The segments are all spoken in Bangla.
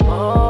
Oh.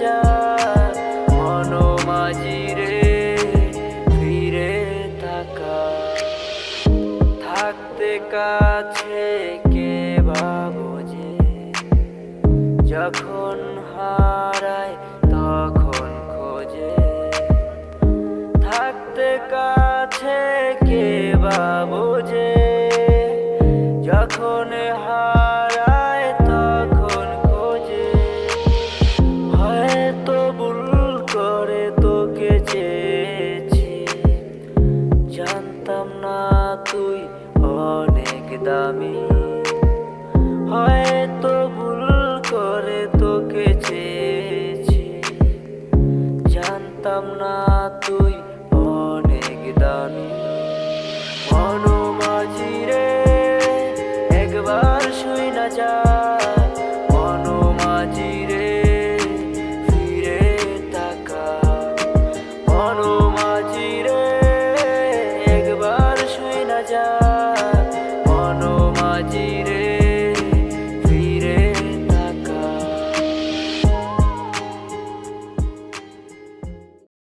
না মন ফিরে তাকা থাকতে কাছে কে বাবুজে যখন হারায় তখন খোঁজে। থাকতে কাছে কে বাবুজে যখন হারায় তুই অনেক দামি। হয়তো ভুল করে তোকে চেয়েছি। জানতাম না তুই অনেক দামি। মনোমাঝি রে একবার শুই না যা। Hadi